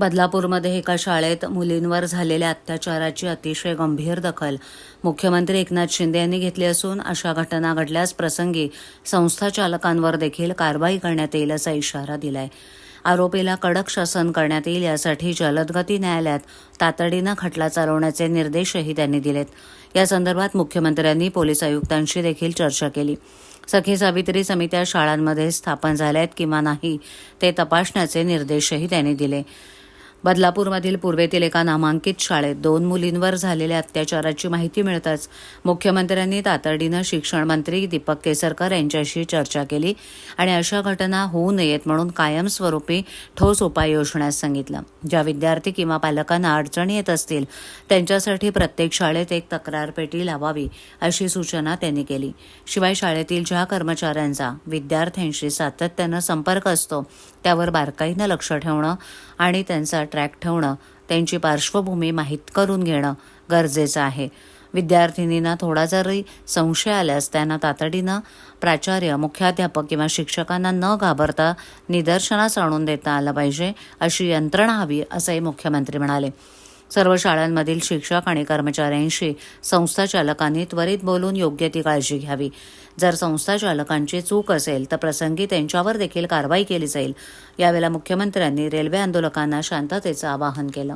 बदलापूरमध्ये एका शाळेत मुलींवर झालेल्या अत्याचाराची अतिशय गंभीर दखल मुख्यमंत्री एकनाथ शिंदे यांनी घेतली असून अशा घटना घडल्यास प्रसंगी संस्था चालकांवर देखील कारवाई करण्यात येईल असा इशारा दिलाय. आरोपीला कडक शासन करण्यात येईल यासाठी जलदगती न्यायालयात तातडीनं खटला चालवण्याचे निर्देशही त्यांनी दिलेत. या संदर्भात मुख्यमंत्र्यांनी पोलीस आयुक्तांशी देखील चर्चा केली. सखी सावित्री समित्या शाळांमध्ये स्थापन झाल्या आहेत किंवा नाही ते तपासण्याचे निर्देशही त्यांनी दिले. बदलापूरमधील पूर्वेतील एका नामांकित शाळेत दोन मुलींवर झालेल्या अत्याचाराची माहिती मिळताच मुख्यमंत्र्यांनी तातडीनं शिक्षण मंत्री दीपक केसरकर यांच्याशी चर्चा केली आणि अशा घटना होऊ नयेत म्हणून कायमस्वरूपी ठोस उपाययोजण्यास सांगितलं. ज्या विद्यार्थी किंवा पालकांना अडचणी येत असतील त्यांच्यासाठी प्रत्येक शाळेत एक तक्रारपेटी लावावी अशी सूचना त्यांनी केली. शिवाय शाळेतील ज्या कर्मचाऱ्यांचा विद्यार्थ्यांशी सातत्यानं संपर्क असतो त्यावर बारकाईनं लक्ष ठेवणं आणि त्यांचा ट्रॅक ठेवणं त्यांची पार्श्वभूमी माहीत करून घेणं गरजेचं आहे. विद्यार्थिनींना थोडा जरी संशय आल्यास त्यांना तातडीनं प्राचार्य मुख्याध्यापक किंवा शिक्षकांना न घाबरता निदर्शनास आणून देता आलं पाहिजे अशी यंत्रणा हवी असंही मुख्यमंत्री म्हणाले. सर्व शाळांमधील शिक्षक आणि कर्मचाऱ्यांशी संस्था चालकांनी त्वरित बोलून योग्य ती काळजी घ्यावी. जर संस्था चालकांची चूक असेल तर प्रसंगी त्यांच्यावर देखील कारवाई केली जाईल. यावेळेला मुख्यमंत्र्यांनी रेल्वे आंदोलकांना शांततेचं आवाहन केलं.